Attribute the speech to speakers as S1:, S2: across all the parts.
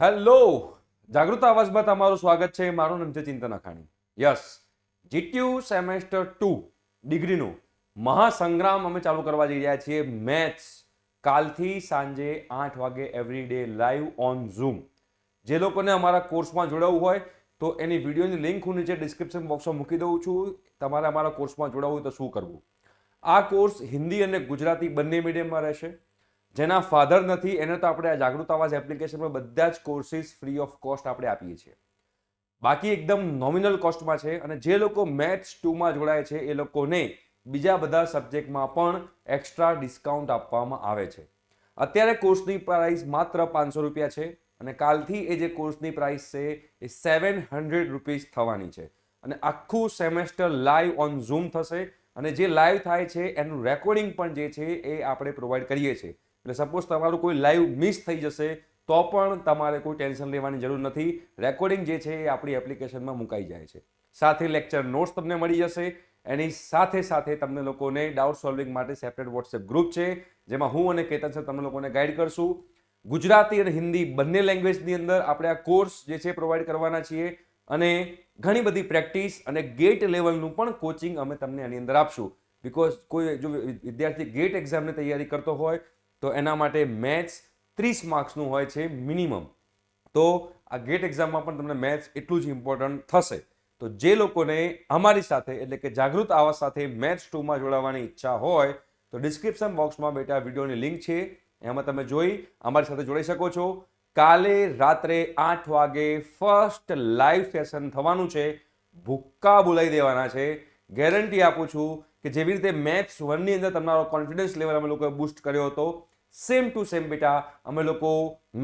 S1: Hello. જાગૃત અવાજમાં તમારું સ્વાગત છે. મારું નામ છે Chintan Akhani. Yes GTU semester two ડિગ્રીનું મહાસંગ્રામ અમે ચાલુ કરવા જઈ રહ્યા છીએ મેથ્સ. કાલથી સાંજે આઠ વાગે every day live on Zoom જે લોકોને અમારા કોર્સમાં જોડાવવું હોય તો એની વિડીયોની લિંક હું નીચે ડિસ્ક્રિપ્શન બોક્સમાં મૂકી દઉં છું. તમારે અમારા કોર્સમાં જોડાવવું હોય તો શું કરવું? આ કોર્સ હિન્દી અને ગુજરાતી બંને મીડિયમમાં રહેશે. જેના ફાધર નથી, એને તો આપણે આ જાગૃત આવાજ એપ્લિકેશનમાં બધા જ કોર્સિસ ફ્રી ઓફ કોસ્ટ આપણે આપીએ છીએ. બાકી એકદમ નોમિનલ કોસ્ટમાં છે અને જે લોકો મેથ્સ ટુમાં જોડાય છે, એ લોકોને બીજા બધા સબ્જેક્ટમાં પણ એક્સ્ટ્રા ડિસ્કાઉન્ટ આપવામાં આવે છે. અત્યારે કોર્સની પ્રાઇસ માત્ર પાંચસો રૂપિયા છે અને કાલથી એ જે કોર્સની પ્રાઇસ છે એ સેવન હંડ્રેડ રૂપીઝ થવાની છે. અને આખું સેમેસ્ટર લાઈવ ઓન ઝૂમ થશે અને જે લાઈવ થાય છે એનું રેકોર્ડિંગ પણ જે છે એ આપણે પ્રોવાઈડ કરીએ છીએ. એટલે સપોઝ તમારું કોઈ લાઈવ મિસ થઈ જશે, તો પણ તમારે કોઈ ટેન્શન લેવાની જરૂર નથી. રેકોર્ડિંગ જે છે એ આપણી એપ્લિકેશનમાં મુકાઈ જાય છે. સાથે લેક્ચર નોટ્સ તમને મળી જશે. એની સાથે સાથે તમને લોકોને ડાઉટ સોલ્વિંગ માટે સેપરેટ વોટ્સએપ ગ્રુપ છે, જેમાં હું અને કેતન સર તમને લોકોને ગાઈડ કરશું. ગુજરાતી અને હિન્દી બંને લેંગ્વેજની અંદર આપણે આ કોર્સ જે છે પ્રોવાઈડ કરવાના છીએ અને ઘણી બધી પ્રેક્ટિસ અને ગેટ લેવલનું પણ કોચિંગ અમે તમને એની અંદર આપશું. બિકોઝ કોઈ જો વિદ્યાર્થી ગેટ એક્ઝામની તૈયારી કરતો હોય તો એના માટે મેથ્સ ત્રીસ માર્ક્સનું હોય છે મિનિમમ. તો આ ગેટ એક્ઝામમાં પણ તમને મેથ્સ એટલું જ ઇમ્પોર્ટન્ટ થશે. તો જે લોકોને અમારી સાથે એટલે કે જાગૃત આવાસ સાથે મેથ્સ ટુમાં જોડાવાની ઈચ્છા હોય, તો ડિસ્ક્રિપ્શન બોક્સમાં બેટા વિડીયોની લિંક છે. એમાં તમે જોઈ અમારી સાથે જોડાઈ શકો છો. કાલે રાત્રે આઠ વાગે ફર્સ્ટ લાઈવ સેશન થવાનું છે. ભૂક્કા બોલાવી દેવાના છે. ગેરંટી આપું છું કે જેવી રીતે મેથ્સ વનની અંદર તમારો કોન્ફિડન્સ લેવલ અમે લોકોએ બૂસ્ટ કર્યો હતો. સેમ ટુ સેમ બેટા, અમે લોકો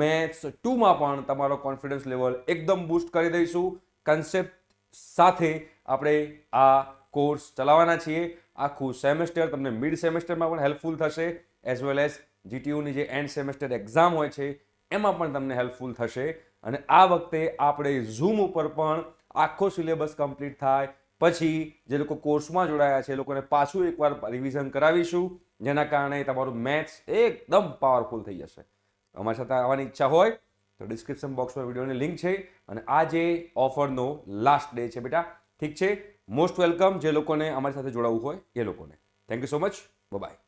S1: મેથ્સ ટુમાં પણ તમારો કોન્ફિડન્સ લેવલ એકદમ બૂસ્ટ કરી દઈશું. કન્સેપ્ટ સાથે આપણે આ કોર્સ ચલાવવાના છીએ. આખું સેમેસ્ટર તમને મિડ સેમેસ્ટરમાં પણ હેલ્પફુલ થશે એઝ વેલ એઝ જીટીયુની જે એન્ડ સેમેસ્ટર એક્ઝામ હોય છે, એમાં પણ તમને હેલ્પફુલ થશે. અને આ વખતે આપણે ઝૂમ ઉપર પણ આખો સિલેબસ કમ્પ્લીટ થાય. પછી જે લોકો કોર્સમાં જોડાયા છે એ લોકોને પાછું એકવાર રિવિઝન કરાવીશું, જેના કારણે તમારું મેથ્સ એકદમ પાવરફુલ થઈ જશે. અમારી સાથે આવવાની ઈચ્છા હોય તો ડિસ્ક્રિપ્શન બોક્સમાં વિડીયોની લિંક છે અને આ જે ઓફરનો લાસ્ટ ડે છે બેટા, ઠીક છે? મોસ્ટ વેલકમ જે લોકોને અમારી સાથે જોડાવવું હોય એ લોકોને. Thank you so much bye